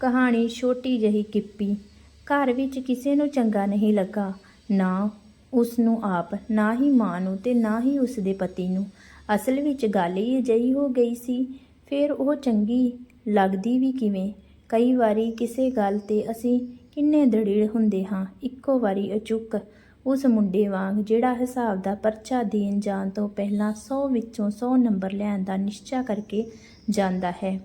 ਕਹਾਣੀ ਛੋਟੀ ਜਿਹੀ ਕਿੱਪੀ। ਘਰ ਵਿੱਚ ਕਿਸੇ ਨੂੰ ਚੰਗਾ ਨਹੀਂ ਲੱਗਾ, ਨਾ ਉਸ ਨੂੰ ਆਪ, ਨਾ ਹੀ ਮਾਂ ਨੂੰ ਤੇ ਨਾ ਹੀ ਉਸ ਦੇ ਪਤੀ ਨੂੰ। ਅਸਲ ਵਿੱਚ ਗੱਲ ਹੀ ਅਜਿਹੀ ਹੋ ਗਈ ਸੀ। ਫਿਰ ਉਹ ਚੰਗੀ ਲੱਗਦੀ ਵੀ ਕਿਵੇਂ? ਕਈ ਵਾਰੀ ਕਿਸੇ ਗੱਲ ਤੇ ਅਸੀਂ ਕਿੰਨੇ ਦੜੀੜ ਹੁੰਦੇ ਹਾਂ, ਇੱਕੋ ਵਾਰੀ ਅਚੁੱਕ ਉਸ ਮੁੰਡੇ ਵਾਂਗ ਜਿਹੜਾ ਹਿਸਾਬ ਦਾ ਪਰਚਾ ਦੇਣ ਜਾਣ ਤੋਂ ਪਹਿਲਾਂ 100 ਵਿੱਚੋਂ 100 ਨੰਬਰ ਲੈਣ ਦਾ ਨਿਸ਼ਚਾ ਕਰਕੇ ਜਾਂਦਾ ਹੈ।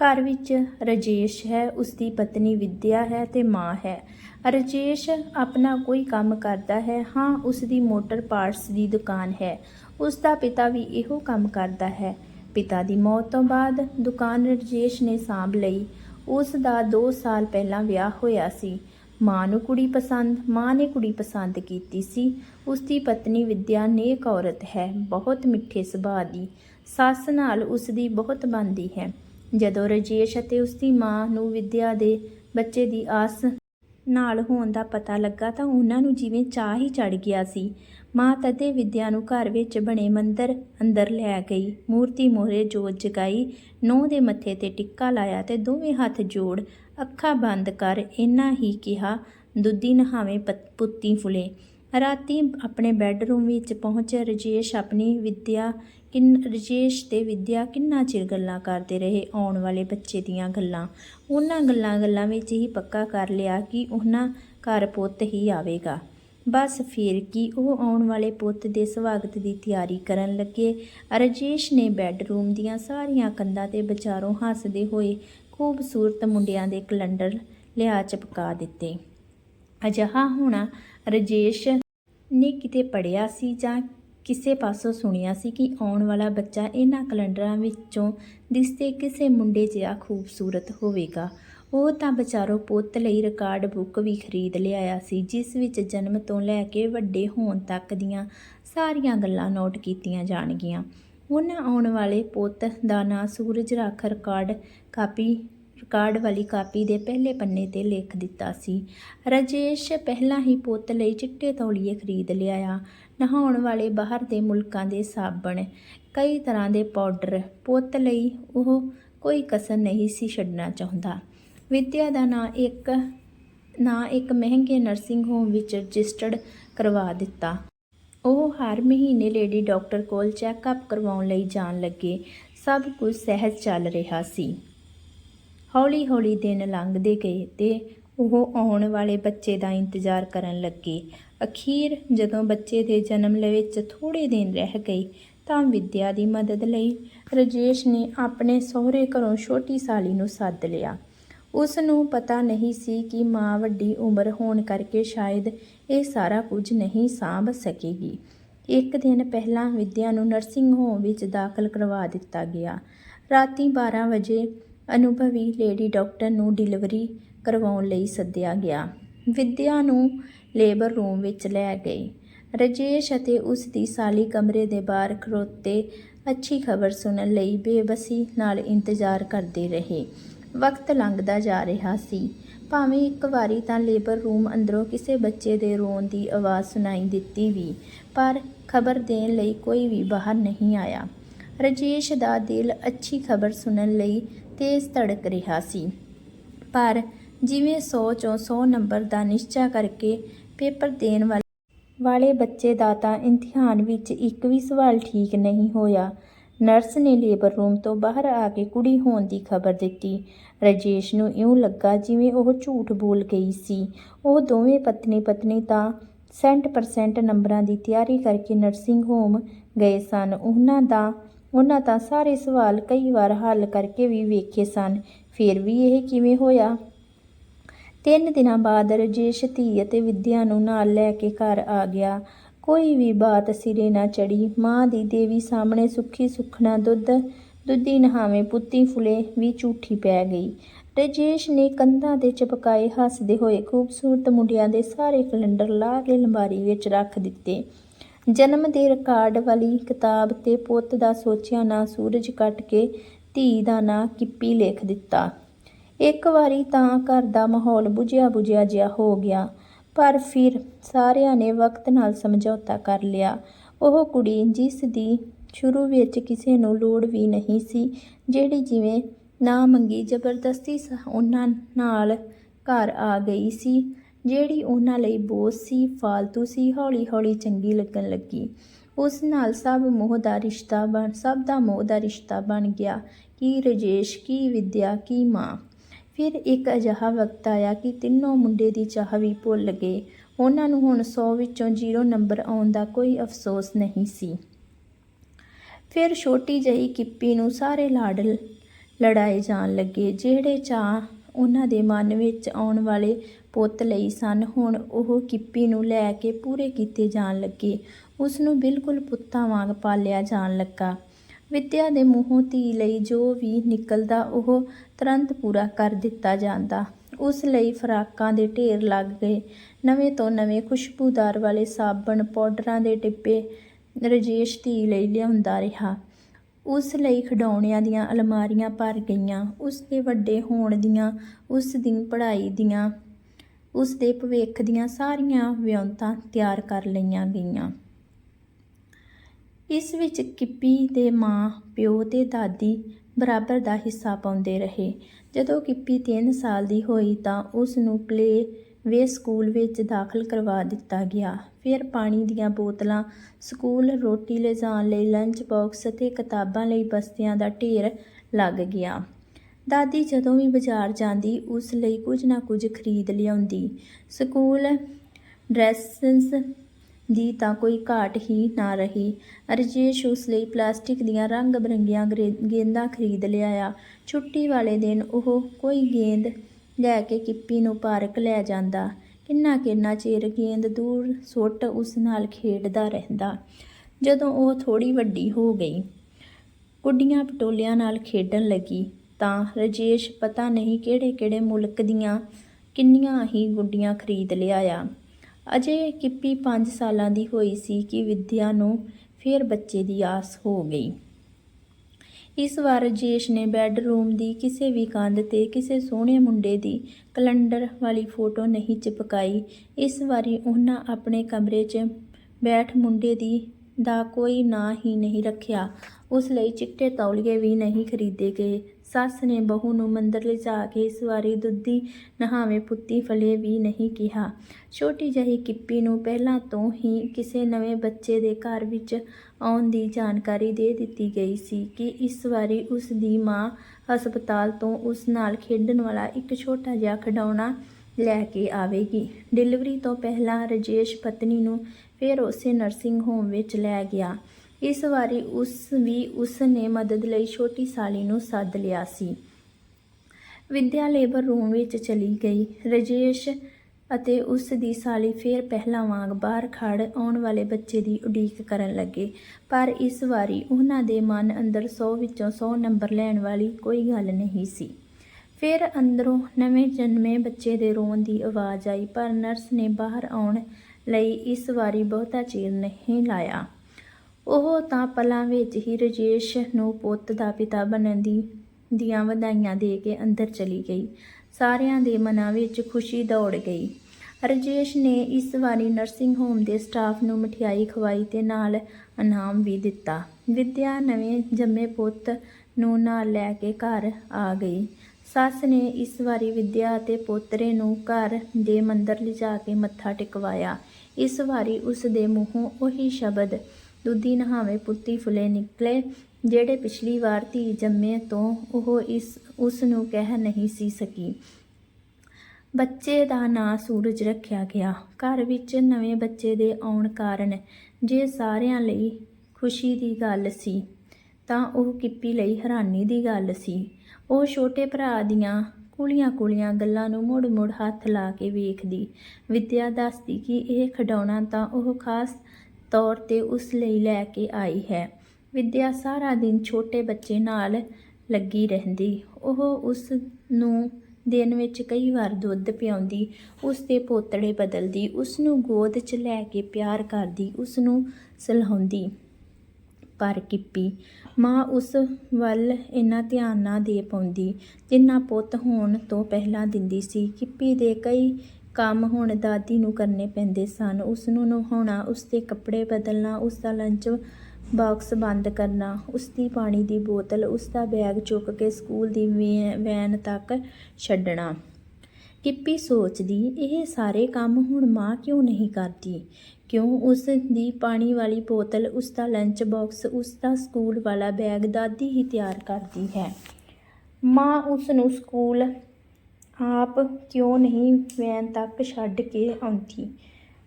ਘਰ ਵਿੱਚ ਰਜੇਸ਼ ਹੈ ਉਸ ਦੀ ਪਤਨੀ ਵਿਦਿਆ ਹੈ ਤੇ ਮਾਂ ਹੈ। ਰਜੇਸ਼ ਆਪਣਾ ਕੋਈ ਕੰਮ ਕਰਦਾ ਹੈ। ਹਾਂ ਉਸ ਦੀ ਮੋਟਰ ਪਾਰਟਸ ਦੀ ਦੁਕਾਨ ਹੈ। ਉਸ ਦਾ ਪਿਤਾ ਵੀ ਇਹੋ ਕੰਮ ਕਰਦਾ ਹੈ। ਪਿਤਾ ਦੀ ਮੌਤ ਤੋਂ ਬਾਅਦ ਦੁਕਾਨ ਰਜੇਸ਼ ਨੇ ਸਾਂਭ ਲਈ। ਉਸ ਦਾ 2 ਸਾਲ ਪਹਿਲਾਂ ਵਿਆਹ ਹੋਇਆ ਸੀ। ਮਾਂ ਨੂੰ ਕੁੜੀ ਪਸੰਦ, ਮਾਂ ਨੇ ਕੁੜੀ ਪਸੰਦ ਕੀਤੀ ਸੀ। ਉਸ ਦੀ ਪਤਨੀ ਵਿਦਿਆ ਨੇਕ ਔਰਤ ਹੈ, ਬਹੁਤ ਮਿੱਠੇ ਸੁਭਾਅ ਦੀ। ਸੱਸ ਨਾਲ ਉਸ ਦੀ ਬਹੁਤ ਬਣਦੀ ਹੈ। ਜਦੋਂ ਰਜੇਸ਼ ਅਤੇ ਉਸਦੀ ਮਾਂ ਨੂੰ ਵਿਦਿਆ ਦੇ ਬੱਚੇ ਦੀ ਆਸ ਨਾਲ ਹੋਣ ਦਾ ਪਤਾ ਲੱਗਾ ਤਾਂ ਉਹਨਾਂ ਨੂੰ ਜਿਵੇਂ ਚਾਹ ਹੀ ਚੜ ਗਿਆ ਸੀ। ਮਾਂ ਤਦੇ ਵਿਦਿਆ ਨੂੰ ਘਰ ਵਿੱਚ ਬਣੇ ਮੰਦਰ ਅੰਦਰ ਲੈ ਗਈ। ਮੂਰਤੀ ਮੋਹਰੇ ਜੋਤ ਜਗਾਈ ਨੌ ਦੇ ਮੱਥੇ ਤੇ ਟਿੱਕਾ ਲਾਇਆ ਤੇ ਦੋਵੇਂ ਹੱਥ ਜੋੜ ਅੱਖਾਂ ਬੰਦ ਕਰ ਇੰਨਾ ਹੀ ਕਿਹਾ, ਦੁੱਧੀ ਨਹਾਵੇਂ ਪਤ- ਪੁੱਤੀ ਫੁਲੇ। ਰਾਤੀ ਆਪਣੇ ਬੈੱਡਰੂਮ ਵਿੱਚ ਪਹੁੰਚ ਰਜੇਸ਼ ਆਪਣੀ ਵਿਦਿਆ ਕਿੰਨ, ਰਜੇਸ਼ ਤੇ ਵਿਦਿਆ ਕਿੰਨਾ ਚਿਰ ਗੱਲਾਂ ਕਰਦੇ ਰਹੇ, ਆਉਣ ਵਾਲੇ ਬੱਚੇ ਦੀਆਂ ਗੱਲਾਂ। ਉਹਨਾਂ ਗੱਲਾਂ ਗੱਲਾਂ ਵਿੱਚ ਹੀ ਪੱਕਾ ਕਰ ਲਿਆ ਕਿ ਉਹਨਾਂ ਘਰ ਪੁੱਤ ਹੀ ਆਵੇਗਾ। ਬਸ ਫਿਰ ਕੀ ਉਹ ਆਉਣ ਵਾਲੇ ਪੁੱਤ ਦੇ ਸਵਾਗਤ ਦੀ ਤਿਆਰੀ ਕਰਨ ਲੱਗੇ। ਰਜੇਸ਼ ਨੇ ਬੈੱਡਰੂਮ ਦੀਆਂ ਸਾਰੀਆਂ ਕੰਧਾਂ ਤੇ ਵਿਚਾਰੋਂ ਹੱਸਦੇ ਹੋਏ ਖੂਬਸੂਰਤ ਮੁੰਡਿਆਂ ਦੇ ਕੈਲੰਡਰ ਲਿਆ ਚਪਕਾ ਦਿੱਤੇ। ਅਜਿਹਾ ਹੋਣਾ ਰਜੇਸ਼ ਨੇ ਕਿਤੇ ਪੜਿਆ ਸੀ ਜਾਂ ਕਿਸੇ ਪਾਸੋਂ ਸੁਣਿਆ ਸੀ ਕਿ ਆਉਣ ਵਾਲਾ ਬੱਚਾ ਇਹਨਾਂ ਕੈਲੰਡਰਾਂ ਵਿੱਚੋਂ ਦਿਸਦੇ ਕਿਸੇ ਮੁੰਡੇ ਜਿਹਾ ਖੂਬਸੂਰਤ ਹੋਵੇਗਾ। ਉਹ ਤਾਂ ਵਿਚਾਰੋ ਪੁੱਤ ਲਈ ਰਿਕਾਰਡ ਬੁੱਕ ਵੀ ਖਰੀਦ ਲਿਆਇਆ ਸੀ, ਜਿਸ ਵਿੱਚ ਜਨਮ ਤੋਂ ਲੈ ਕੇ ਵੱਡੇ ਹੋਣ ਤੱਕ ਦੀਆਂ ਸਾਰੀਆਂ ਗੱਲਾਂ ਨੋਟ ਕੀਤੀਆਂ ਜਾਣਗੀਆਂ। ਉਹਨਾਂ ਆਉਣ ਵਾਲੇ ਪੁੱਤ ਦਾ ਨਾਂ ਸੂਰਜ ਰੱਖ ਰਿਕਾਰਡ ਕਾਪੀ ਰਿਕਾਰਡ ਵਾਲੀ ਕਾਪੀ ਦੇ ਪਹਿਲੇ ਪੰਨੇ ਤੇ ਲਿਖ ਦਿੱਤਾ ਸੀ। ਰਜੇਸ਼ ਪਹਿਲਾਂ ਹੀ ਪੁੱਤ ਲਈ ਚਿੱਟੇ ਤੌਲੀਏ ਖਰੀਦ ਲਿਆਇਆ। ਨਹਾਉਣ ਵਾਲੇ ਬਾਹਰ ਦੇ ਮੁਲਕਾਂ ਦੇ ਸਾਬਣ, ਕਈ ਤਰ੍ਹਾਂ ਦੇ ਪਾਊਡਰ। ਪੁੱਤ ਲਈ ਉਹ ਕੋਈ ਕਸਰ ਨਹੀਂ ਸੀ ਛੱਡਣਾ ਚਾਹੁੰਦਾ। ਵਿਦਿਆ ਦਾ ਨਾਂ ਇੱਕ ਨਾਂ ਇੱਕ ਮਹਿੰਗੇ ਨਰਸਿੰਗ ਹੋਮ ਵਿੱਚ ਰਜਿਸਟਰਡ ਕਰਵਾ ਦਿੱਤਾ। ਉਹ ਹਰ ਮਹੀਨੇ ਲੇਡੀ ਡਾਕਟਰ ਕੋਲ ਚੈੱਕਅਪ ਕਰਵਾਉਣ ਲਈ ਜਾਣ ਲੱਗੇ। ਸਭ ਕੁਝ ਸਹਿਜ ਚੱਲ ਰਿਹਾ ਸੀ। ਹੌਲੀ-ਹੌਲੀ ਦਿਨ ਲੰਘਦੇ ਗਏ ਤੇ ਉਹ ਆਉਣ ਵਾਲੇ ਬੱਚੇ ਦਾ ਇੰਤਜ਼ਾਰ ਕਰਨ ਲੱਗੇ। ਅਖੀਰ ਜਦੋਂ ਬੱਚੇ ਦੇ ਜਨਮ ਲਈ ਵਿੱਚ ਥੋੜੇ ਦਿਨ ਰਹਿ ਗਏ ਤਾਂ ਵਿਦਿਆ ਦੀ ਮਦਦ ਲਈ ਰਜੇਸ਼ ਨੇ ਆਪਣੇ ਸਹੁਰੇ ਘਰੋਂ ਛੋਟੀ ਸਾਲੀ ਨੂੰ ਸੱਦ ਲਿਆ। ਉਸ ਨੂੰ ਪਤਾ ਨਹੀਂ ਸੀ ਕਿ ਮਾਂ ਵੱਡੀ ਉਮਰ ਹੋਣ ਕਰਕੇ ਸ਼ਾਇਦ ਇਹ ਸਾਰਾ ਕੁਝ ਨਹੀਂ ਸਾਂਭ ਸਕੇਗੀ। ਇੱਕ ਦਿਨ ਪਹਿਲਾਂ ਵਿਦਿਆ ਨੂੰ ਨਰਸਿੰਗ ਹੋਮ ਵਿੱਚ ਦਾਖਲ ਕਰਵਾ ਦਿੱਤਾ ਗਿਆ। ਰਾਤੀ 12 ਵਜੇ ਅਨੁਭਵੀ ਲੇਡੀ ਡਾਕਟਰ ਨੂੰ ਡਿਲੀਵਰੀ ਕਰਵਾਉਣ ਲਈ ਸੱਦਿਆ ਗਿਆ। ਵਿਦਿਆ ਨੂੰ ਲੇਬਰ ਰੂਮ ਵਿੱਚ ਲੈ ਗਏ। ਰਜੇਸ਼ ਅਤੇ ਉਸ ਦੀ ਸਾਲੀ ਕਮਰੇ ਦੇ ਬਾਹਰ ਖੜੋਤੇ ਅੱਛੀ ਖਬਰ ਸੁਣਨ ਲਈ ਬੇਬਸੀ ਨਾਲ ਇੰਤਜ਼ਾਰ ਕਰਦੇ ਰਹੇ। ਵਕਤ ਲੰਘਦਾ ਜਾ ਰਿਹਾ ਸੀ। ਭਾਵੇਂ ਇੱਕ ਵਾਰੀ ਤਾਂ ਲੇਬਰ ਰੂਮ ਅੰਦਰੋਂ ਕਿਸੇ ਬੱਚੇ ਦੇ ਰੋਣ ਦੀ ਆਵਾਜ਼ ਸੁਣਾਈ ਦਿੱਤੀ ਵੀ, ਪਰ ਖਬਰ ਦੇਣ ਲਈ ਕੋਈ ਵੀ ਬਾਹਰ ਨਹੀਂ ਆਇਆ। ਰਜੇਸ਼ ਦਾ ਦਿਲ ਅੱਛੀ ਖਬਰ ਸੁਣਨ ਲਈ ਤੇਜ਼ ਧੜਕ ਰਿਹਾ ਸੀ। ਪਰ ਜਿਵੇਂ 100 ਚੋਂ 100 ਨੰਬਰ ਦਾ ਨਿਸ਼ਚਾ ਕਰਕੇ ਪੇਪਰ ਦੇਣ ਵਾਲੇ ਵਾਲੇ ਬੱਚੇ ਦਾ ਤਾਂ ਇਮਤਿਹਾਨ ਵਿੱਚ ਇੱਕ ਵੀ ਸਵਾਲ ਠੀਕ ਨਹੀਂ ਹੋਇਆ। ਨਰਸ ਨੇ ਲੇਬਰ ਰੂਮ ਤੋਂ ਬਾਹਰ ਆ ਕੇ ਕੁੜੀ ਹੋਣ ਦੀ ਖਬਰ ਦਿੱਤੀ। ਰਜੇਸ਼ ਨੂੰ ਇਉਂ ਲੱਗਾ ਜਿਵੇਂ ਉਹ ਝੂਠ ਬੋਲ ਗਈ ਸੀ। ਉਹ ਦੋਵੇਂ ਪਤਨੀ ਪਤਨੀ ਤਾਂ 100% ਨੰਬਰਾਂ ਦੀ ਤਿਆਰੀ ਕਰਕੇ ਨਰਸਿੰਗ ਹੋਮ ਗਏ ਸਨ। ਉਹਨਾਂ ਦਾ ਉਹਨਾਂ ਤਾਂ ਸਾਰੇ ਸਵਾਲ ਕਈ ਵਾਰ ਹੱਲ ਕਰਕੇ ਵੀ ਵੇਖੇ ਸਨ। ਫਿਰ ਵੀ ਇਹ ਕਿਵੇਂ ਹੋਇਆ? ਤਿੰਨ ਦਿਨਾਂ ਬਾਅਦ ਰਜੇਸ਼ ਧੀ ਅਤੇ ਵਿਦਿਆ ਨੂੰ ਨਾਲ ਲੈ ਕੇ ਘਰ ਆ ਗਿਆ। ਕੋਈ ਵੀ ਬਾਤ ਸਿਰੇ ਨਾ ਚੜੀ ਮਾਂ ਦੀ ਦੇਵੀ ਸਾਹਮਣੇ ਸੁੱਖੀ ਸੁਖਣਾ ਦੁੱਧ, ਦੁੱਧੀ ਨਹਾਵੇਂ ਪੁੱਤੀ ਫੁਲੇ ਵੀ ਝੂਠੀ ਪੈ ਗਈ। ਰਜੇਸ਼ ਨੇ ਕੰਧਾਂ ਦੇ ਚਪਕਾਏ ਹੱਸਦੇ ਹੋਏ ਖੂਬਸੂਰਤ ਮੁੰਡਿਆਂ ਦੇ ਸਾਰੇ ਕੈਲੰਡਰ ਲਾ ਕੇ ਲੰਬਾਰੀ ਵਿੱਚ ਰੱਖ ਦਿੱਤੇ। ਜਨਮ ਦੇ ਰਿਕਾਰਡ ਵਾਲੀ ਕਿਤਾਬ ਤੇ ਪੁੱਤ ਦਾ ਸੋਚਿਆ ਨਾਂ ਸੂਰਜ ਕੱਟ ਕੇ ਧੀ ਦਾ ਨਾਂ ਕਿੱਪੀ ਲਿਖ ਦਿੱਤਾ। ਇੱਕ ਵਾਰੀ ਤਾਂ ਘਰ ਦਾ ਮਾਹੌਲ ਬੁਝਿਆ ਬੁਝਿਆ ਜਿਹਾ ਹੋ ਗਿਆ, ਪਰ ਫਿਰ ਸਾਰਿਆਂ ਨੇ ਵਕਤ ਨਾਲ ਸਮਝੌਤਾ ਕਰ ਲਿਆ। ਉਹ ਕੁੜੀ ਜਿਸ ਦੀ ਸ਼ੁਰੂ ਵਿੱਚ ਕਿਸੇ ਨੂੰ ਲੋੜ ਵੀ ਨਹੀਂ ਸੀ, ਜਿਹੜੀ ਜਿਵੇਂ ਨਾ ਮੰਗੀ ਜ਼ਬਰਦਸਤੀ ਸ- ਉਹਨਾਂ ਨਾਲ ਘਰ ਆ ਗਈ ਸੀ ਜਿਹੜੀ ਉਹਨਾਂ ਲਈ ਬੋਝ ਸੀ, ਫਾਲਤੂ ਸੀ ਹੌਲੀ ਹੌਲੀ ਚੰਗੀ ਲੱਗਣ ਲੱਗੀ। ਉਸ ਨਾਲ ਸਭ ਮੋਹ ਦਾ ਰਿਸ਼ਤਾ ਬਣ, ਸਭ ਦਾ ਮੋਹ ਦਾ ਰਿਸ਼ਤਾ ਬਣ ਗਿਆ। ਕੀ ਰਜੇਸ਼, ਕੀ ਵਿਦਿਆ, ਕੀ ਮਾਂ? ਫਿਰ ਇੱਕ ਅਜਿਹਾ ਵਕਤ ਆਇਆ ਕਿ ਤਿੰਨੋਂ ਮੁੰਡੇ ਦੀ ਚਾਹ ਵੀ ਭੁੱਲ ਗਏ। ਉਹਨਾਂ ਨੂੰ ਹੁਣ 100 ਵਿੱਚੋਂ 0 ਨੰਬਰ ਆਉਣ ਦਾ ਕੋਈ ਅਫਸੋਸ ਨਹੀਂ ਸੀ। ਫਿਰ ਛੋਟੀ ਜਿਹੀ ਕਿੱਪੀ ਨੂੰ ਸਾਰੇ ਲਾਡ ਲੜਾਏ ਜਾਣ ਲੱਗੇ, ਜਿਹੜੇ ਚਾਹ ਉਹਨਾਂ ਦੇ ਮਨ ਵਿੱਚ ਆਉਣ ਵਾਲੇ ਪੁੱਤ ਲਈ ਸਨ। ਹੁਣ ਉਹ ਕਿੱਪੀ ਨੂੰ ਲੈ ਕੇ ਪੂਰੇ ਕੀਤੇ ਜਾਣ ਲੱਗੇ। ਉਸ ਨੂੰ ਬਿਲਕੁਲ ਪੁੱਤਾਂ ਵਾਂਗ ਪਾਲਿਆ ਜਾਣ ਲੱਗਾ। ਵਿਦਿਆ ਦੇ ਮੂੰਹੋਂ ਧੀ ਲਈ ਜੋ ਵੀ ਨਿਕਲਦਾ, ਉਹ ਤੁਰੰਤ ਪੂਰਾ ਕਰ ਦਿੱਤਾ ਜਾਂਦਾ। ਉਸ ਲਈ ਫਰਾਕਾਂ ਦੇ ਢੇਰ ਲੱਗ ਗਏ। ਨਵੇਂ ਤੋਂ ਨਵੇਂ ਖੁਸ਼ਬੂਦਾਰ ਵਾਲੇ ਸਾਬਣ, ਪਾਊਡਰਾਂ ਦੇ ਡਿੱਬੇ ਰਜੇਸ਼ ਧੀ ਲਈ ਲਿਆਉਂਦਾ ਰਿਹਾ। ਉਸ ਲਈ ਖਿਡੌਣਿਆਂ ਦੀਆਂ ਅਲਮਾਰੀਆਂ ਭਰ ਗਈਆਂ। ਉਸ ਦੇ ਵੱਡੇ ਹੋਣ ਦੀਆਂ, ਉਸ ਦੀ ਪੜ੍ਹਾਈ ਦੀਆਂ ਉਸ ਦੇ ਭਵਿੱਖ ਦੀਆਂ ਸਾਰੀਆਂ ਵਿਉਂਤਾਂ ਤਿਆਰ ਕਰ ਲਈਆਂ ਗਈਆਂ। ਇਸ ਵਿੱਚ ਕਿੱਪੀ ਦੇ ਮਾਂ, ਪਿਓ ਤੇ ਦਾਦੀ ਬਰਾਬਰ ਦਾ ਹਿੱਸਾ ਪਾਉਂਦੇ ਰਹੇ। ਜਦੋਂ ਕਿੱਪੀ 3 ਸਾਲ ਦੀ ਹੋਈ ਤਾਂ ਉਸ ਨੂੰ ਪਲੇ ਵੇ ਸਕੂਲ ਵਿੱਚ ਦਾਖਲ ਕਰਵਾ ਦਿੱਤਾ ਗਿਆ। ਫਿਰ ਪਾਣੀ ਦੀਆਂ ਬੋਤਲਾਂ, ਸਕੂਲ ਰੋਟੀ ਲਿਜਾਣ ਲਈ ਲੰਚ ਬਾਕਸ ਅਤੇ ਕਿਤਾਬਾਂ ਲਈ ਬਸਤੀਆਂ ਦਾ ਢੇਰ ਲੱਗ ਗਿਆ। ਦਾਦੀ ਜਦੋਂ ਵੀ ਬਾਜ਼ਾਰ ਜਾਂਦੀ, ਉਸ ਲਈ ਕੁਝ ਨਾ ਕੁਝ ਖਰੀਦ ਲਿਆਉਂਦੀ। ਸਕੂਲ ਡਰੈਸਸ ਦੀ ਤਾਂ ਕੋਈ ਘਾਟ ਹੀ ਨਾ ਰਹੀ। ਰਜੇਸ਼ ਉਸ ਲਈ ਪਲਾਸਟਿਕ ਦੀਆਂ ਰੰਗ ਬਰੰਗੀਆਂ ਗਰੇ- ਗੇਂਦਾਂ ਖਰੀਦ ਲਿਆਇਆ। ਛੁੱਟੀ ਵਾਲੇ ਦਿਨ ਉਹ ਕੋਈ ਗੇਂਦ ਲੈ ਕੇ ਕਿੱਪੀ ਨੂੰ ਪਾਰਕ ਲੈ ਜਾਂਦਾ। ਕਿੰਨਾ ਕਿੰਨਾ ਚਿਰ ਗੇਂਦ ਦੂਰ ਸੁੱਟ ਉਸ ਨਾਲ ਖੇਡਦਾ ਰਹਿੰਦਾ। ਜਦੋਂ ਉਹ ਥੋੜੀ ਵੱਡੀ ਹੋ ਗਈ ਗੁੱਡੀਆਂ ਪਟੋਲਿਆਂ ਨਾਲ ਖੇਡਣ ਲੱਗੀ। ਤਾਂ ਰਜੇਸ਼ ਪਤਾ ਨਹੀਂ ਕਿਹੜੇ-ਕਿਹੜੇ ਮੁਲਕ ਦੀਆਂ ਕਿੰਨੀਆਂ ਹੀ ਗੁੱਡੀਆਂ ਖਰੀਦ ਲਿਆਇਆ। ਅਜੇ ਕਿੱਪੀ 5 ਸਾਲਾਂ ਦੀ ਹੋਈ ਸੀ ਕਿ ਵਿਦਿਆ ਨੂੰ ਫਿਰ ਬੱਚੇ ਦੀ ਆਸ ਹੋ ਗਈ। ਇਸ ਵਾਰ ਰਜੇਸ਼ ਨੇ ਬੈੱਡਰੂਮ ਦੀ ਕਿਸੇ ਵੀ ਕੰਧ ਤੇ ਕਿਸੇ ਸੋਹਣੇ ਮੁੰਡੇ ਦੀ ਕੈਲੰਡਰ ਵਾਲੀ ਫੋਟੋ ਨਹੀਂ ਚਿਪਕਾਈ। ਇਸ ਵਾਰੀ ਉਹਨਾਂ ਆਪਣੇ ਕਮਰੇ 'ਚ ਬੈਠ ਮੁੰਡੇ ਦੀ ਦਾ ਕੋਈ ਨਾਂ ਹੀ ਨਹੀਂ ਰੱਖਿਆ। ਉਸ ਲਈ ਚਿੱਟੇ ਤੌਲੀਏ ਵੀ ਨਹੀਂ ਖਰੀਦੇ ਗਏ। ਸੱਸ ਨੇ ਬਹੂ ਨੂੰ ਮੰਦਰ ਲਿਜਾ ਕੇ ਇਸ ਵਾਰੀ ਦੁੱਧੀ ਨਹਾਵੇਂ ਪੁੱਤੀ ਫਲੇ ਵੀ ਨਹੀਂ ਕਿਹਾ। ਛੋਟੀ ਜਿਹੀ ਕਿੱਪੀ ਨੂੰ ਪਹਿਲਾਂ ਤੋਂ ਹੀ ਕਿਸੇ ਨਵੇਂ ਬੱਚੇ ਦੇ ਘਰ ਵਿੱਚ ਆਉਣ ਦੀ ਜਾਣਕਾਰੀ ਦੇ ਦਿੱਤੀ ਗਈ ਸੀ ਕਿ ਇਸ ਵਾਰੀ ਉਸ ਦੀ ਮਾਂ ਹਸਪਤਾਲ ਤੋਂ ਉਸ ਨਾਲ ਖੇਡਣ ਵਾਲਾ ਇੱਕ ਛੋਟਾ ਜਿਹਾ ਖਿਡੌਣਾ ਲੈ ਕੇ ਆਵੇਗੀ। ਡਿਲੀਵਰੀ ਤੋਂ ਪਹਿਲਾਂ ਰਜੇਸ਼ ਪਤਨੀ ਨੂੰ ਫਿਰ ਉਸੇ ਨਰਸਿੰਗ ਹੋਮ ਵਿੱਚ ਲੈ ਗਿਆ। ਇਸ ਵਾਰੀ ਉਸ ਵੀ ਉਸ ਨੇ ਮਦਦ ਲਈ ਛੋਟੀ ਸਾਲੀ ਨੂੰ ਸੱਦ ਲਿਆ ਸੀ। ਵਿਦਿਆ ਲੇਬਰ ਰੂਮ ਵਿੱਚ ਚਲੀ ਗਈ। ਰਜੇਸ਼ ਅਤੇ ਉਸ ਦੀ ਸਾਲੀ ਫੇਰ ਪਹਿਲਾਂ ਵਾਂਗ ਬਾਹਰ ਖੜ ਆਉਣ ਵਾਲੇ ਬੱਚੇ ਦੀ ਉਡੀਕ ਕਰਨ ਲੱਗੇ। ਪਰ ਇਸ ਵਾਰੀ ਉਹਨਾਂ ਦੇ ਮਨ ਅੰਦਰ 100 ਵਿੱਚੋਂ 100 ਨੰਬਰ ਲੈਣ ਵਾਲੀ ਕੋਈ ਗੱਲ ਨਹੀਂ ਸੀ। ਫਿਰ ਅੰਦਰੋਂ ਨਵੇਂ ਜਨਮੇ ਬੱਚੇ ਦੇ ਰੋਣ ਦੀ ਆਵਾਜ਼ ਆਈ, ਪਰ ਨਰਸ ਨੇ ਬਾਹਰ ਆਉਣ ਲਈ ਇਸ ਵਾਰੀ ਬਹੁਤਾ ਚਿਰ ਨਹੀਂ ਲਾਇਆ। ਉਹ ਤਾਂ ਪਲਾਂ ਵਿੱਚ ਹੀ ਰਜੇਸ਼ ਨੂੰ ਪੁੱਤ ਦਾ ਪਿਤਾ ਬਣਨ ਦੀ, ਦੀਆਂ ਵਧਾਈਆਂ ਦੇ ਕੇ ਅੰਦਰ ਚਲੀ ਗਈ। ਸਾਰਿਆਂ ਦੇ ਮਨਾਂ ਵਿੱਚ ਖੁਸ਼ੀ ਦੌੜ ਗਈ। ਰਜੇਸ਼ ਨੇ ਇਸ ਵਾਰੀ ਨਰਸਿੰਗ ਹੋਮ ਦੇ ਸਟਾਫ ਨੂੰ ਮਠਿਆਈ ਖਵਾਈ ਤੇ ਨਾਲ ਇਨਾਮ ਵੀ ਦਿੱਤਾ। ਵਿਦਿਆ ਨਵੇਂ ਜੰਮੇ ਪੁੱਤ ਨੂੰ ਨਾਲ ਲੈ ਕੇ ਘਰ ਆ ਗਈ। ਸੱਸ ਨੇ ਇਸ ਵਾਰੀ ਵਿਦਿਆ ਅਤੇ ਪੋਤਰੇ ਨੂੰ ਘਰ ਦੇ ਮੰਦਰ ਲਿਜਾ ਕੇ ਮੱਥਾ ਟਿਕਵਾਇਆ। ਇਸ ਵਾਰੀ ਉਸ ਦੇ ਮੂੰਹੋਂ ਉਹੀ ਸ਼ਬਦ ਦੁੱਧੀ ਨਹਾਵੇਂ ਪੁੱਤੀ ਫੁੱਲੇ ਨਿਕਲੇ, ਜਿਹੜੇ ਪਿਛਲੀ ਵਾਰ ਧੀ ਜੰਮੇ ਤੋਂ ਉਹ ਇਸ, ਉਸ ਨੂੰ ਕਹਿ ਨਹੀਂ ਸੀ ਸਕੀ। ਬੱਚੇ ਦਾ ਨਾਂ ਸੂਰਜ ਰੱਖਿਆ ਗਿਆ। ਘਰ ਵਿੱਚ ਨਵੇਂ ਬੱਚੇ ਦੇ ਆਉਣ ਕਾਰਨ ਜੇ ਸਾਰਿਆਂ ਲਈ ਖੁਸ਼ੀ ਦੀ ਗੱਲ ਸੀ, ਤਾਂ ਉਹ ਕਿੱਪੀ ਲਈ ਹੈਰਾਨੀ ਦੀ ਗੱਲ ਸੀ। ਉਹ ਛੋਟੇ ਭਰਾ ਦੀਆਂ ਕੁਲੀਆਂ ਕੁਲੀਆਂ ਗੱਲਾਂ ਨੂੰ ਮੁੜ-ਮੁੜ ਹੱਥ ਲਾ ਕੇ ਵੇਖਦੀ। ਵਿਦਿਆ ਦੱਸਦੀ ਕਿ ਇਹ ਖਿਡੌਣਾ ਤਾਂ ਉਹ ਖਾਸ ਤੌਰ ਤੇ ਉਸ ਲਈ ਲੈ ਕੇ ਆਈ ਹੈ। ਵਿਦਿਆ ਸਾਰਾ ਦਿਨ ਛੋਟੇ ਬੱਚੇ ਨਾਲ ਲੱਗੀ ਰਹਿੰਦੀ। ਉਹ ਉਸ ਨੂੰ ਦਿਨ ਵਿੱਚ ਕਈ ਵਾਰ ਦੁੱਧ ਪਿਆਉਂਦੀ, ਉਸ ਦੇ ਪੋਤੜੇ ਬਦਲਦੀ, ਉਸ ਨੂੰ ਗੋਦ 'ਚ ਲੈ ਕੇ ਪਿਆਰ ਕਰਦੀ, ਉਸ ਨੂੰ ਸਲਾਹੁੰਦੀ ਪਰ ਕਿੱਪੀ, ਮਾਂ ਉਸ ਵੱਲ ਇੰਨਾ ਧਿਆਨ ਨਾ ਦੇ ਪਾਉਂਦੀ, ਜਿੰਨਾ ਪੁੱਤ ਹੋਣ ਤੋਂ ਪਹਿਲਾਂ ਦਿੰਦੀ ਸੀ। ਕਿੱਪੀ ਦੇ ਕਈ ਕੰਮ ਹੁਣ ਦਾਦੀ ਨੂੰ ਕਰਨੇ ਪੈਂਦੇ ਸਨ। ਉਸ ਨੂੰ ਨਹਾਉਣਾ ਉਸ ਦੇ ਕੱਪੜੇ ਬਦਲਣਾ ਉਸ ਦਾ ਲੰਚ ਬਾਕਸ ਬੰਦ ਕਰਨਾ ਉਸ ਦੀ ਪਾਣੀ ਦੀ ਬੋਤਲ ਉਸ ਦਾ ਬੈਗ ਚੁੱਕ ਕੇ ਸਕੂਲ ਦੀ ਵੈ- ਵੈਨ ਤੱਕ ਛੱਡਣਾ। ਕਿੱਪੀ ਸੋਚਦੀ, ਇਹ ਸਾਰੇ ਕੰਮ ਹੁਣ ਮਾਂ ਕਿਉਂ ਨਹੀਂ ਕਰਦੀ? ਕਿਉਂ ਉਸ ਦੀ ਪਾਣੀ ਵਾਲੀ ਬੋਤਲ ਉਸ ਦਾ ਲੰਚ ਬਾਕਸ ਉਸ ਦਾ ਸਕੂਲ ਵਾਲਾ ਬੈਗ ਦਾਦੀ ਹੀ ਤਿਆਰ ਕਰਦੀ ਹੈ? ਮਾਂ ਉਸ ਨੂੰ ਸਕੂਲ ਆਪ ਕਿਉਂ ਨਹੀਂ ਵੈਨ ਤੱਕ ਛੱਡ ਕੇ ਆਉਂਦੀ?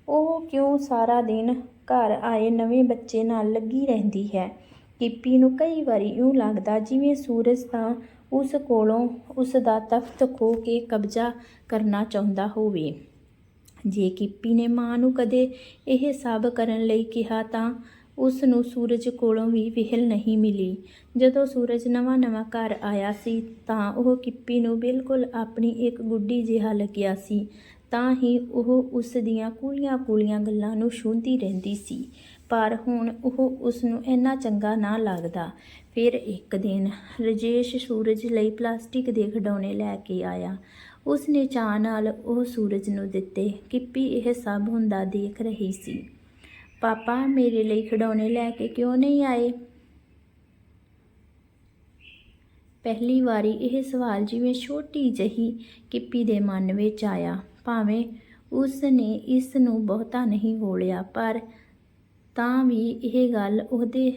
ਉਹ ਕਿਉਂ ਸਾਰਾ ਦਿਨ ਘਰ ਆਏ ਨਵੇਂ ਬੱਚੇ ਨਾਲ ਲੱਗੀ ਰਹਿੰਦੀ ਹੈ? ਕਿੱਪੀ ਨੂੰ ਕਈ ਵਾਰੀ ਇਉਂ ਲੱਗਦਾ ਜਿਵੇਂ ਸੂਰਜ ਤਾਂ ਉਸ ਕੋਲੋਂ ਉਸ ਦਾ ਤਖਤ ਖੋ ਕੇ ਕਬਜ਼ਾ ਕਰਨਾ ਚਾਹੁੰਦਾ ਹੋਵੇ। ਜੇ ਕਿੱਪੀ ਨੇ ਮਾਂ ਨੂੰ ਕਦੇ ਇਹ ਸਭ ਕਰਨ ਲਈ ਕਿਹਾ ਤਾਂ ਉਸ ਨੂੰ ਸੂਰਜ ਕੋਲੋਂ ਵੀ ਵਿਹਲ ਨਹੀਂ ਮਿਲੀ। ਜਦੋਂ ਸੂਰਜ ਨਵਾਂ-ਨਵਾਂ ਘਰ ਆਇਆ ਸੀ, ਤਾਂ ਉਹ ਕਿੱਪੀ ਨੂੰ ਬਿਲਕੁਲ ਆਪਣੀ ਇੱਕ ਗੁੱਡੀ ਜਿਹਾ ਲੱਗਿਆ ਸੀ। ਤਾਂ ਹੀ ਉਹ ਉਸ ਦੀਆਂ ਕੂਲੀਆਂ-ਕੂਲੀਆਂ ਗੱਲਾਂ ਨੂੰ ਛੂੰਹਦੀ ਰਹਿੰਦੀ ਸੀ। ਪਰ ਹੁਣ ਉਹ ਉਸ ਨੂੰ ਇੰਨਾ ਚੰਗਾ ਨਾ ਲੱਗਦਾ। ਫਿਰ ਇੱਕ ਦਿਨ ਰਜੇਸ਼ ਸੂਰਜ ਲਈ ਪਲਾਸਟਿਕ ਦੇ ਖਿਡੌਣੇ ਲੈ ਕੇ ਆਇਆ। ਉਸ ਨੇ ਚਾਅ ਨਾਲ ਉਹ ਸੂਰਜ ਨੂੰ ਦਿੱਤੇ। ਕਿੱਪੀ ਇਹ ਸਭ ਹੁੰਦਾ ਦੇਖ ਰਹੀ ਸੀ। ਪਾਪਾ ਮੇਰੇ ਲਈ ਖਿਡੌਣੇ ਲੈ ਕੇ ਕਿਉਂ ਨਹੀਂ ਆਏ? ਪਹਿਲੀ ਵਾਰੀ ਇਹ ਸਵਾਲ ਜਿਵੇਂ ਛੋਟੀ ਜਹੀ ਕਿੱਪੀ ਦੇ ਮਨ ਵਿੱਚ ਆਇਆ। ਭਾਵੇਂ ਉਸ ਨੇ ਇਸ ਨੂੰ ਬਹੁਤਾ ਨਹੀਂ ਬੋਲਿਆ, ਪਰ ਤਾਂ ਵੀ ਇਹ ਗੱਲ ਉਹਦੇ,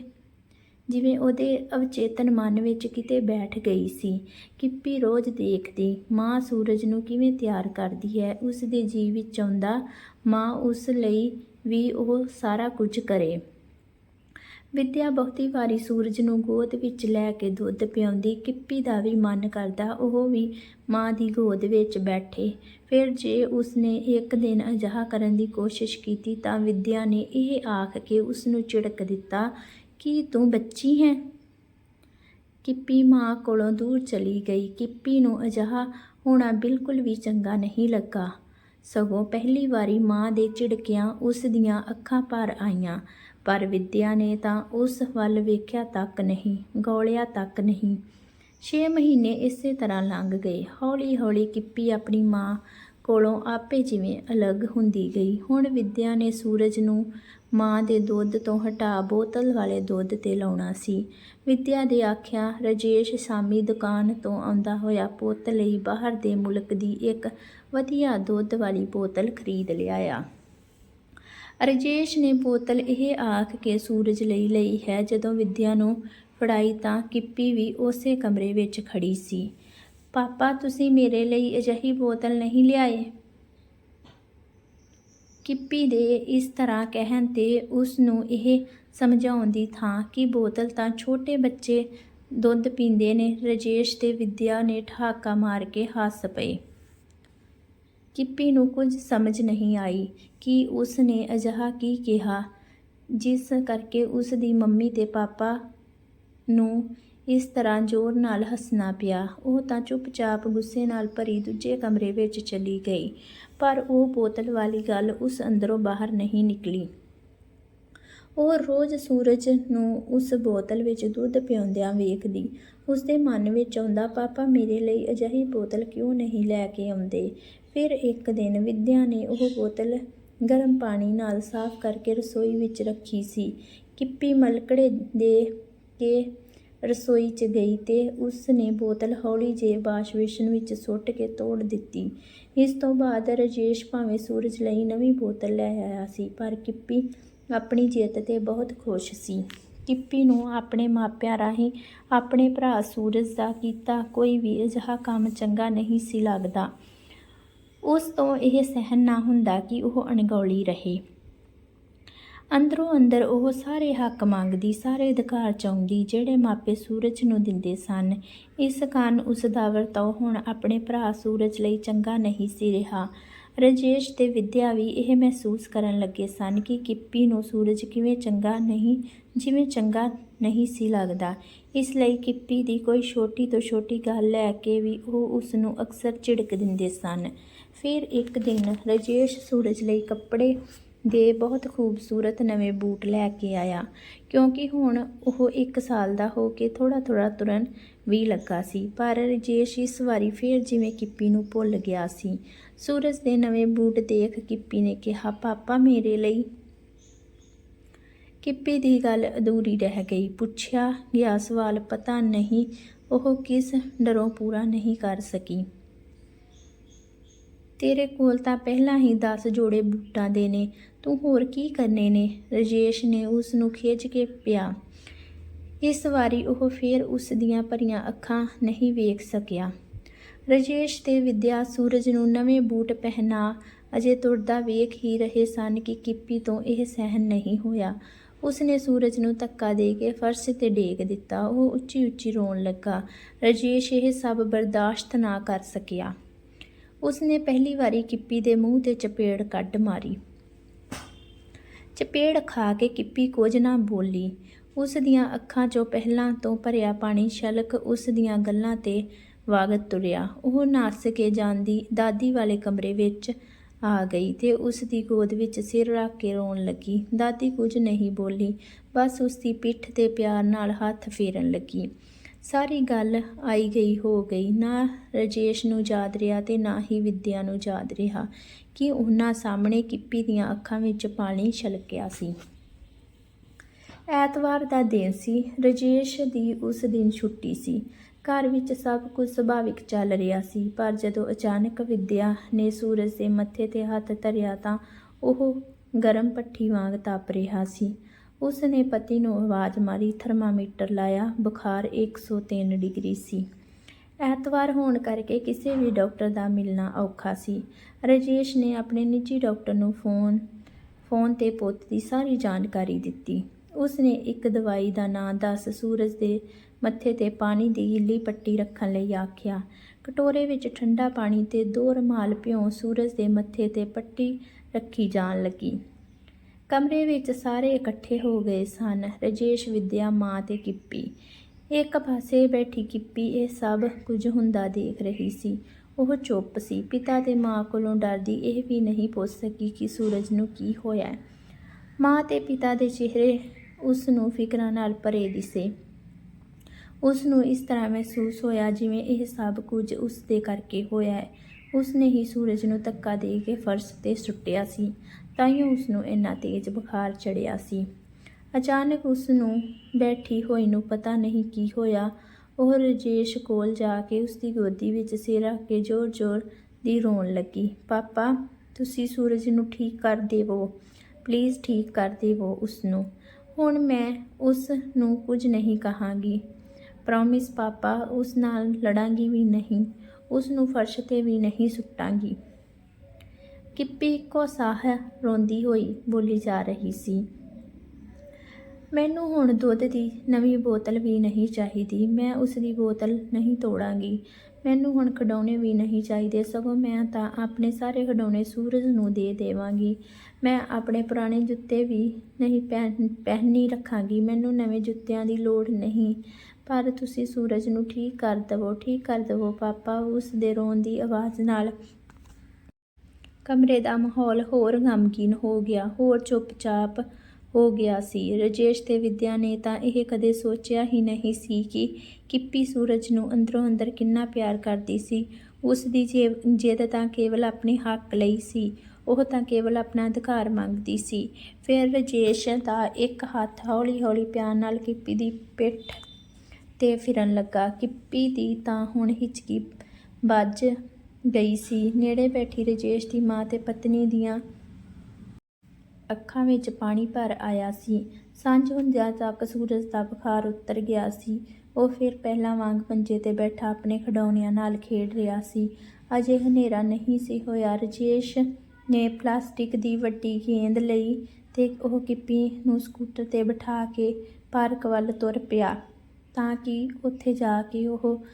ਜਿਵੇਂ ਉਹਦੇ ਅਵਚੇਤਨ ਮਨ ਵਿੱਚ ਕਿਤੇ ਬੈਠ ਗਈ ਸੀ। ਕਿੱਪੀ ਰੋਜ਼ ਦੇਖਦੀ, ਮਾਂ ਸੂਰਜ ਨੂੰ ਕਿਵੇਂ ਤਿਆਰ ਕਰਦੀ ਹੈ? ਉਸ ਦੇ ਜੀਵ ਵਿੱਚ ਆਉਂਦਾ, ਮਾਂ ਉਸ ਲਈ ਵੀ ਉਹ ਸਾਰਾ ਕੁਝ ਕਰੇ। ਵਿਦਿਆ ਬਹੁਤੀ ਵਾਰੀ ਸੂਰਜ ਨੂੰ ਗੋਦ ਵਿੱਚ ਲੈ ਕੇ ਦੁੱਧ ਪਿਆਉਂਦੀ, ਕਿੱਪੀ ਦਾ ਵੀ ਮਨ ਕਰਦਾ, ਉਹ ਵੀ ਮਾਂ ਦੀ ਗੋਦ ਵਿੱਚ ਬੈਠੇ। ਫਿਰ ਜੇ ਉਸਨੇ ਇੱਕ ਦਿਨ ਅਜਿਹਾ ਕਰਨ ਦੀ ਕੋਸ਼ਿਸ਼ ਕੀਤੀ ਤਾਂ ਵਿਦਿਆ ਨੇ ਇਹ ਆਖ ਕੇ ਉਸ ਨੂੰ ਝਿੜਕ ਦਿੱਤਾ, ਕਿ ਤੂੰ ਬੱਚੀ ਹੈ? ਕਿੱਪੀ ਮਾਂ ਕੋਲੋਂ ਦੂਰ ਚਲੀ ਗਈ। ਕਿੱਪੀ ਨੂੰ ਅਜਿਹਾ ਹੋਣਾ ਬਿਲਕੁਲ ਵੀ ਚੰਗਾ ਨਹੀਂ ਲੱਗਾ। ਸਗੋਂ ਪਹਿਲੀ ਵਾਰੀ ਮਾਂ ਦੇ ਝਿੜਕਿਆਂ ਉਸ ਦੀਆਂ ਅੱਖਾਂ ਭਰ ਆਈਆਂ, ਪਰ ਵਿਦਿਆ ਨੇ ਤਾਂ ਉਸ ਵੱਲ ਵੇਖਿਆ ਤੱਕ ਨਹੀਂ, ਗੋਲਿਆ ਤੱਕ ਨਹੀਂ। 6 ਮਹੀਨੇ ਇਸੇ ਤਰ੍ਹਾਂ ਲੰਘ ਗਏ। ਹੌਲੀ-ਹੌਲੀ ਕਿੱਪੀ ਆਪਣੀ ਮਾਂ ਕੋਲੋਂ ਆਪੇ ਜਿਵੇਂ ਅਲੱਗ ਹੁੰਦੀ ਗਈ। ਹੁਣ ਵਿਦਿਆ ਨੇ ਸੂਰਜ ਨੂੰ ਮਾਂ ਦੇ ਦੁੱਧ ਤੋਂ ਹਟਾ ਬੋਤਲ ਵਾਲੇ ਦੁੱਧ ਤੇ ਲਾਉਣਾ ਸੀ। ਵਿਦਿਆ ਦੇ ਆਖਿਆ, ਰਜੇਸ਼ ਸ਼ਾਮੀ ਦੁਕਾਨ ਤੋਂ ਆਉਂਦਾ ਹੋਇਆ ਪੁੱਤ ਲਈ ਬਾਹਰ ਦੇ ਮੁਲਕ ਦੀ ਇੱਕ ਵਧੀਆ ਦੁੱਧ ਵਾਲੀ ਬੋਤਲ ਖਰੀਦ ਲਿਆਇਆ। ਰਜੇਸ਼ ਨੇ ਬੋਤਲ ਇਹ ਆਖ ਕੇ ਸੂਰਜ ਲਈ ਲਈ ਹੈ। ਜਦੋਂ ਵਿਦਿਆ ਨੂੰ ਫੜਾਈ ਤਾਂ ਕਿੱਪੀ ਵੀ ਉਸੇ ਕਮਰੇ ਵਿੱਚ ਖੜੀ ਸੀ। ਪਾਪਾ, ਤੁਸੀਂ ਮੇਰੇ ਲਈ ਅਜਿਹੀ ਬੋਤਲ ਨਹੀਂ ਲਿਆਏ। ਕਿੱਪੀ ਦੇ ਇਸ ਤਰ੍ਹਾਂ ਕਹਿਣ ਤੇ ਉਸ ਨੂੰ ਇਹ ਸਮਝਾਉਣ ਦੀ ਥਾਂ ਕਿ ਬੋਤਲ ਤਾਂ ਛੋਟੇ ਬੱਚੇ ਦੁੱਧ ਪੀਂਦੇ ਨੇ, ਰਜੇਸ਼ ਤੇ ਵਿਦਿਆ ਨੇ ਠਾਕਾ ਮਾਰ ਕੇ ਹੱਸ ਪਏ। ਕਿੱਪੀ ਨੂੰ ਕੁਝ ਸਮਝ ਨਹੀਂ ਆਈ ਕਿ ਉਸ ਨੇ ਅਜਿਹਾ ਕੀ ਕਿਹਾ, ਜਿਸ ਕਰਕੇ ਉਸ ਦੀ ਮੰਮੀ ਤੇ ਪਾਪਾ ਨੂੰ ਇਸ ਤਰ੍ਹਾਂ ਜ਼ੋਰ ਨਾਲ ਹੱਸਣਾ ਪਿਆ। ਉਹ ਤਾਂ ਚੁੱਪਚਾਪ ਗੁੱਸੇ ਨਾਲ ਭਰੀ ਦੂਜੇ ਕਮਰੇ ਵਿੱਚ ਚਲੀ ਗਈ, ਪਰ ਉਹ ਬੋਤਲ ਵਾਲੀ ਗੱਲ ਉਸ ਅੰਦਰੋਂ ਬਾਹਰ ਨਹੀਂ ਨਿਕਲੀ। ਉਹ ਰੋਜ਼ ਸੂਰਜ ਨੂੰ ਉਸ ਬੋਤਲ ਵਿੱਚ ਦੁੱਧ ਪਿਆਉਂਦਿਆਂ ਵੇਖਦੀ। ਉਸ ਦੇ ਮਨ ਵਿੱਚ ਆਉਂਦਾ, ਪਾਪਾ, ਮੇਰੇ ਲਈ ਅਜਿਹੀ ਬੋਤਲ ਕਿਉਂ ਨਹੀਂ ਲੈ ਕੇ ਆਉਂਦੇ? ਫਿਰ ਇੱਕ ਦਿਨ ਵਿਦਿਆ ਨੇ ਉਹ ਬੋਤਲ ਗਰਮ ਪਾਣੀ ਨਾਲ ਸਾਫ਼ ਕਰਕੇ ਰਸੋਈ ਵਿੱਚ ਰੱਖੀ ਸੀ। ਕਿੱਪੀ ਮਲਕੜੇ ਦੇ ਕੇ ਰਸੋਈ 'ਚ ਗਈ ਤੇ ਉਸ ਨੇ ਬੋਤਲ ਹੌਲੀ ਜੇ ਵਾਸ਼ ਬੇਸਿਨ ਵਿੱਚ ਸੁੱਟ ਕੇ ਤੋੜ ਦਿੱਤੀ। ਇਸ ਤੋਂ ਬਾਅਦ ਰਜੇਸ਼ ਭਾਵੇਂ ਸੂਰਜ ਲਈ ਨਵੀਂ ਬੋਤਲ ਲੈ ਆਇਆ ਸੀ, ਪਰ ਕਿੱਪੀ ਆਪਣੀ ਜਿੱਤ ਤੇ ਬਹੁਤ ਖੁਸ਼ ਸੀ। ਕਿੱਪੀ ਨੂੰ ਆਪਣੇ ਮਾਪਿਆਂ ਰਾਹੀਂ ਆਪਣੇ ਭਰਾ ਸੂਰਜ ਦਾ ਕੀਤਾ ਕੋਈ ਵੀ ਅਜਿਹਾ ਕੰਮ ਚੰਗਾ ਨਹੀਂ ਸੀ ਲੱਗਦਾ। ਉਸ ਤੋਂ ਇਹ ਸਹਿਨ ਨਾ ਹੁੰਦਾ ਕਿ ਉਹ ਅਣਗੌਲੀ ਰਹੇ। ਅੰਦਰੋਂ ਅੰਦਰ ਉਹ ਸਾਰੇ ਹੱਕ ਮੰਗਦੀ, ਸਾਰੇ ਅਧਿਕਾਰ ਚਾਹੁੰਦੀ, ਜਿਹੜੇ ਮਾਪੇ ਸੂਰਜ ਨੂੰ ਦਿੰਦੇ ਸਨ। ਇਸ ਕਾਰਨ ਉਸ ਦਾ ਵਰਤਾਓ ਹੁਣ ਆਪਣੇ ਭਰਾ ਸੂਰਜ ਲਈ ਚੰਗਾ ਨਹੀਂ ਸੀ ਰਿਹਾ। ਰਜੇਸ਼ ਤੇ ਵਿਦਿਆ ਵੀ ਇਹ ਮਹਿਸੂਸ ਕਰਨ ਲੱਗੇ ਸਨ ਕਿ ਕਿੱਪੀ ਨੂੰ ਸੂਰਜ ਕਿਵੇਂ ਚੰਗਾ ਨਹੀਂ, ਜਿਵੇਂ ਚੰਗਾ ਨਹੀਂ ਸੀ ਲੱਗਦਾ। ਇਸ ਲਈ ਕਿੱਪੀ ਦੀ ਕੋਈ ਛੋਟੀ ਤੋਂ ਛੋਟੀ ਗੱਲ ਲੈ ਕੇ ਵੀ ਉਹ ਉਸ ਨੂੰ ਅਕਸਰ ਝਿੜਕ ਦਿੰਦੇ ਸਨ। ਫਿਰ ਇੱਕ ਦਿਨ ਰਜੇਸ਼ ਸੂਰਜ ਲਈ ਕੱਪੜੇ ਦੇ ਬਹੁਤ ਖੂਬਸੂਰਤ ਨਵੇਂ ਬੂਟ ਲੈ ਕੇ ਆਇਆ, ਕਿਉਂਕਿ ਹੁਣ ਉਹ 1 ਸਾਲ ਦਾ ਹੋ ਕੇ ਥੋੜਾ ਥੋੜਾ ਤੁਰਨ ਵੀ ਲੱਗਾ ਸੀ। ਪਰ ਰਜੇਸ਼ ਇਸ ਵਾਰੀ ਫੇਰ ਜਿਵੇਂ ਕਿੱਪੀ ਨੂੰ ਭੁੱਲ ਗਿਆ ਸੀ। ਸੂਰਜ ਦੇ ਨਵੇਂ ਬੂਟ ਦੇਖ ਕਿੱਪੀ ਨੇ ਕਿਹਾ, ਪਾਪਾ, ਮੇਰੇ ਲਈ ਕਿੱਪੀ ਦੀ ਗੱਲ ਅਧੂਰੀ ਰਹਿ ਗਈ। ਪੁੱਛਿਆ ਗਿਆ ਸਵਾਲ, ਪਤਾ ਨਹੀਂ ਉਹ ਕਿਸ ਡਰੋਂ ਪੂਰਾ ਨਹੀਂ ਕਰ ਸਕੀ? ਤੇਰੇ ਕੋਲ ਤਾਂ ਪਹਿਲਾਂ ਹੀ 10 ਜੋੜੇ ਬੂਟਾਂ ਦੇ ਨੇ, ਤੂੰ ਹੋਰ ਕੀ ਕਰਨੇ ਨੇ? ਰਜੇਸ਼ ਨੇ ਉਸ ਨੂੰ ਖਿੱਚ ਕੇ ਪਿਆ। ਇਸ ਵਾਰੀ ਉਹ ਫੇਰ ਉਸ ਦੀਆਂ ਭਰੀਆਂ ਅੱਖਾਂ ਨਹੀਂ ਵੇਖ ਸਕਿਆ। ਰਜੇਸ਼ ਤੇ ਵਿਦਿਆ ਸੂਰਜ ਨੂੰ ਨਵੇਂ ਬੂਟ ਪਹਿਨਾ, ਅਜੇ ਤੁਰਦਾ ਵੇਖ ਹੀ ਰਹੇ ਸਨ ਕਿ ਕਿੱਪੀ ਤੋਂ ਇਹ ਸਹਿਨ ਨਹੀਂ ਹੋਇਆ। ਉਸਨੇ ਸੂਰਜ ਨੂੰ ਧੱਕਾ ਦੇ ਕੇ ਫਰਸ਼ ਤੇ ਡੇਗ ਦਿੱਤਾ। ਉਹ ਉੱਚੀ ਉੱਚੀ ਰੋਣ ਲੱਗਾ। ਰਜੇਸ਼ ਇਹ ਸਭ ਬਰਦਾਸ਼ਤ ਨਾ ਕਰ ਸਕਿਆ। ਉਸਨੇ ਪਹਿਲੀ ਵਾਰੀ ਕਿੱਪੀ ਦੇ ਮੂੰਹ ਤੇ ਚਪੇੜ ਕੱਢ ਮਾਰੀ। ਚਪੇੜ ਖਾ ਕੇ ਕਿੱਪੀ ਕੁਝ ਨਾ ਬੋਲੀ। ਉਸ ਦੀਆਂ ਅੱਖਾਂ 'ਚੋਂ ਪਹਿਲਾਂ ਤੋਂ ਭਰਿਆ ਪਾਣੀ ਛਲਕ ਉਸ ਦੀਆਂ ਗੱਲਾਂ ਤੇ ਵਾਗਤ ਤੁਰਿਆ। ਉਹ ਨੱਸ ਕੇ ਜਾਂਦੀ ਦਾਦੀ ਵਾਲੇ ਕਮਰੇ ਵਿੱਚ ਆ ਗਈ ਤੇ ਉਸ ਦੀ ਗੋਦ ਵਿੱਚ ਸਿਰ ਰੱਖ ਕੇ ਰੋਣ ਲੱਗੀ। ਦਾਦੀ ਕੁਝ ਨਹੀਂ ਬੋਲੀ, ਬਸ ਉਸ ਦੀ ਪਿੱਠ ਤੇ ਪਿਆਰ ਨਾਲ ਹੱਥ ਫੇਰਨ ਲੱਗੀ। ਸਾਰੀ ਗੱਲ ਆਈ ਗਈ ਹੋ ਗਈ। ਨਾ ਰਜੇਸ਼ ਨੂੰ ਯਾਦ ਰਿਹਾ ਤੇ ਨਾ ਹੀ ਵਿਦਿਆ ਨੂੰ ਯਾਦ ਰਿਹਾ ਕਿ ਉਹਨਾਂ ਸਾਹਮਣੇ ਕਿੱਪੀ ਦੀਆਂ ਅੱਖਾਂ ਵਿੱਚ ਪਾਣੀ ਛਲਕਿਆ ਸੀ। ਐਤਵਾਰ ਦਾ ਦਿਨ ਸੀ। ਰਜੇਸ਼ ਦੀ ਉਸ ਦਿਨ ਛੁੱਟੀ ਸੀ। ਘਰ ਵਿੱਚ ਸਭ ਕੁਝ ਸੁਭਾਵਿਕ ਚੱਲ ਰਿਹਾ ਸੀ, ਪਰ ਜਦੋਂ ਅਚਾਨਕ ਵਿਦਿਆ ਨੇ ਸੂਰਜ ਦੇ ਮੱਥੇ ਤੇ ਹੱਥ ਧਰਿਆ ਤਾਂ ਉਹ ਗਰਮ ਪੱਠੀ ਵਾਂਗ ਤਪ ਰਿਹਾ ਸੀ। ਉਸ ਨੇ ਪਤੀ ਨੂੰ ਆਵਾਜ਼ ਮਾਰੀ, ਥਰਮਾਮੀਟਰ ਲਾਇਆ, ਬੁਖਾਰ 103 ਡਿਗਰੀ ਸੀ। ਐਤਵਾਰ ਹੋਣ ਕਰਕੇ ਕਿਸੇ ਵੀ ਡਾਕਟਰ ਦਾ ਮਿਲਣਾ ਔਖਾ ਸੀ। ਰਜੇਸ਼ ਨੇ ਆਪਣੇ ਨਿੱਜੀ ਡਾਕਟਰ ਨੂੰ ਫੋਨ ਫੋਨ ਤੇ ਪੁੱਤ ਦੀ ਸਾਰੀ ਜਾਣਕਾਰੀ ਦਿੱਤੀ। ਉਸ ਨੇ ਇੱਕ ਦਵਾਈ ਦਾ ਨਾਂ ਦੱਸ ਸੂਰਜ ਦੇ ਮੱਥੇ ਤੇ ਪਾਣੀ ਦੀ ਗਿੱਲੀ ਪੱਟੀ ਰੱਖਣ ਲਈ ਆਖਿਆ। ਕਟੋਰੇ ਵਿੱਚ ਠੰਡਾ ਪਾਣੀ ਤੇ ਦੋ ਰੁਮਾਲ ਭਿਉਂ ਸੂਰਜ ਦੇ ਮੱਥੇ ਤੇ ਪੱਟੀ ਰੱਖੀ ਜਾਣ ਲੱਗੀ। ਕਮਰੇ ਵਿੱਚ ਸਾਰੇ ਇਕੱਠੇ ਹੋ ਗਏ ਸਨ। ਰਜੇਸ਼, ਵਿਦਿਆ, ਮਾਂ ਤੇ ਕਿੱਪੀ। ਇੱਕ ਪਾਸੇ ਬੈਠੀ ਕਿੱਪੀ, ਇਹ ਸਭ ਕੁਝ ਹੁੰਦਾ ਦੇਖ ਰਹੀ ਸੀ। ਉਹ ਚੁੱਪ ਸੀ। ਪਿਤਾ ਤੇ ਮਾਂ ਕੋਲੋਂ ਡਰਦੀ ਇਹ ਵੀ ਨਹੀਂ ਪੁੱਛ ਸਕੀ ਕਿ ਸੂਰਜ ਨੂੰ ਕੀ ਹੋਇਆ। ਮਾਂ ਤੇ ਪਿਤਾ ਦੇ ਚਿਹਰੇ ਉਸ ਨੂੰ ਫਿਕਰਾਂ ਨਾਲ ਭਰੇ ਦਿਸੇ। ਉਸ ਨੂੰ ਇਸ ਤਰ੍ਹਾਂ ਮਹਿਸੂਸ ਹੋਇਆ ਜਿਵੇਂ ਇਹ ਸਭ ਕੁਝ ਉਸ ਦੇ ਕਰਕੇ ਹੋਇਆ ਹੈ। ਉਸਨੇ ਹੀ ਸੂਰਜ ਨੂੰ ਧੱਕਾ ਦੇ ਕੇ ਫਰਸ਼ ਤੇ ਸੁੱਟਿਆ ਸੀ ਤਾਈਓ ਉਸ ਨੂੰ ਇੰਨਾ ਤੇਜ਼ ਬੁਖਾਰ ਚੜਿਆ ਸੀ। ਅਚਾਨਕ ਉਸ ਨੂੰ ਬੈਠੀ ਹੋਈ ਨੂੰ ਪਤਾ ਨਹੀਂ ਕੀ ਹੋਇਆ। ਉਹ ਰਜੇਸ਼ ਕੋਲ ਜਾ ਕੇ ਉਸ ਦੀ ਗੋਦੀ ਵਿੱਚ ਸਿਰ ਰੱਖ ਕੇ ਜ਼ੋਰ-ਜ਼ੋਰ ਦੀ ਰੋਣ ਲੱਗੀ। ਪਾਪਾ, ਤੁਸੀਂ ਸੂਰਜ ਨੂੰ ਠੀਕ ਕਰ ਦੇਵੋ, ਪਲੀਜ਼ ਠੀਕ ਕਰ ਦੇਵੋ ਉਸ ਨੂੰ ਹੁਣ ਮੈਂ ਉਸ ਨੂੰ ਕੁਝ ਨਹੀਂ ਕਹਾਂਗੀ। ਪ੍ਰੋਮਿਸ, ਪਾਪਾ, ਉਸ ਨਾਲ ਲੜਾਂਗੀ ਵੀ ਨਹੀਂ। ਉਸ ਨੂੰ ਫਰਸ਼ ਤੇ ਵੀ ਨਹੀਂ ਸੁੱਟਾਂਗੀ। ਕਿੱਪੀ ਇੱਕੋ ਸਾਹ ਰੋਂਦੀ ਹੋਈ ਬੋਲੀ ਜਾ ਰਹੀ ਸੀ। ਮੈਨੂੰ ਹੁਣ ਦੁੱਧ ਦੀ ਨਵੀਂ ਬੋਤਲ ਵੀ ਨਹੀਂ ਚਾਹੀਦੀ। ਮੈਂ ਉਸ ਦੀ ਬੋਤਲ ਨਹੀਂ ਤੋੜਾਂਗੀ। ਮੈਨੂੰ ਹੁਣ ਖਿਡੌਣੇ ਵੀ ਨਹੀਂ ਚਾਹੀਦੇ। ਸਗੋਂ ਮੈਂ ਤਾਂ ਆਪਣੇ ਸਾਰੇ ਖਿਡੌਣੇ ਸੂਰਜ ਨੂੰ ਦੇ ਦੇਵਾਂਗੀ। ਮੈਂ ਆਪਣੇ ਪੁਰਾਣੇ ਜੁੱਤੇ ਵੀ ਨਹੀਂ ਪਹਿਨ ਪਹਿਨੀ ਰੱਖਾਂਗੀ। ਮੈਨੂੰ ਨਵੇਂ ਜੁੱਤਿਆਂ ਦੀ ਲੋੜ ਨਹੀਂ। ਪਰ ਤੁਸੀਂ ਸੂਰਜ ਨੂੰ ਠੀਕ ਕਰ ਦਵੋ, ਠੀਕ ਕਰ ਦਵੋ ਪਾਪਾ, ਉਸ ਦੇ ਰੋਣ ਦੀ ਆਵਾਜ਼ ਨਾਲ। ਕਮਰੇ ਦਾ ਮਾਹੌਲ ਹੋਰ ਗਮਗੀਨ ਹੋ ਗਿਆ, ਹੋਰ ਚੁੱਪਚਾਪ ਹੋ ਗਿਆ ਸੀ। ਰਜੇਸ਼ ਤੇ ਵਿਦਿਆ ਨੇ ਤਾਂ ਇਹ ਕਦੇ ਸੋਚਿਆ ਹੀ ਨਹੀਂ ਸੀ ਕਿ ਕਿੱਪੀ ਸੂਰਜ ਨੂੰ ਅੰਦਰੋਂ ਅੰਦਰ ਕਿੰਨਾ ਪਿਆਰ ਕਰਦੀ ਸੀ। ਉਸ ਦੀ ਜੇ- ਜਿੱਦ ਤਾਂ ਕੇਵਲ ਆਪਣੇ ਹੱਕ ਲਈ ਸੀ, ਉਹ ਤਾਂ ਕੇਵਲ ਆਪਣਾ ਅਧਿਕਾਰ ਮੰਗਦੀ ਸੀ। ਫਿਰ ਰਜੇਸ਼ ਦਾ ਇੱਕ ਹੱਥ ਹੌਲੀ-ਹੌਲੀ ਪਿਆਰ ਨਾਲ ਕਿੱਪੀ ਦੀ ਪਿੱਠ ਤੇ ਫਿਰਨ ਲੱਗਾ ਕਿੱਪੀ ਦੀ ਤਾਂ ਹੁਣ ਹਿਚਕੀ ਵੱਜ ਗਈ ਸੀ। ਨੇੜੇ ਬੈਠੀ ਰਜੇਸ਼ ਦੀ ਮਾਂ ਤੇ ਪਤਨੀ ਦੀਆਂ ਅੱਖਾਂ ਵਿੱਚ ਪਾਣੀ ਭਰ ਆਇਆ ਸੀ। ਸਾਂਝ ਹੁੰਦਿਆਂ ਤੱਕ ਸੂਰਜ ਦਾ ਬੁਖਾਰ ਉਤਰ ਗਿਆ ਸੀ। ਉਹ ਫਿਰ ਪਹਿਲਾਂ ਵਾਂਗ ਪੰਜੇ ਤੇ ਬੈਠਾ ਆਪਣੇ ਖਿਡੌਣਿਆਂ ਨਾਲ ਖੇਡ ਰਿਹਾ ਸੀ। ਅਜੇ ਹਨੇਰਾ ਨਹੀਂ ਸੀ ਹੋਇਆ। ਰਜੇਸ਼ ਨੇ ਪਲਾਸਟਿਕ ਦੀ ਵੱਡੀ ਗੇਂਦ ਲਈ ਤੇ ਉਹ ਕਿੱਪੀ ਨੂੰ ਸਕੂਟਰ ਤੇ ਬਿਠਾ ਕੇ ਪਾਰਕ ਵੱਲ ਤੁਰ ਪਿਆ। ਤਾਂ ਕਿ ਉੱਥੇ ਜਾ ਕੇ ਉਹ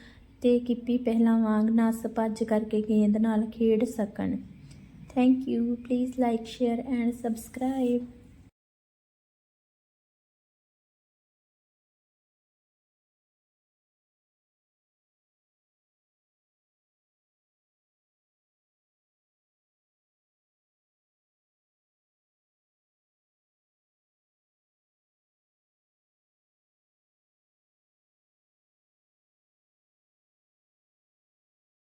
ਤੇ ਕਿੱਪੀ ਪਹਿਲਾਂ ਵਾਂਗ ਨੱਸ ਭੱਜ ਕਰਕੇ ਗੇਂਦ ਨਾਲ ਖੇਡ ਸਕਣ। Thank you please like share and subscribe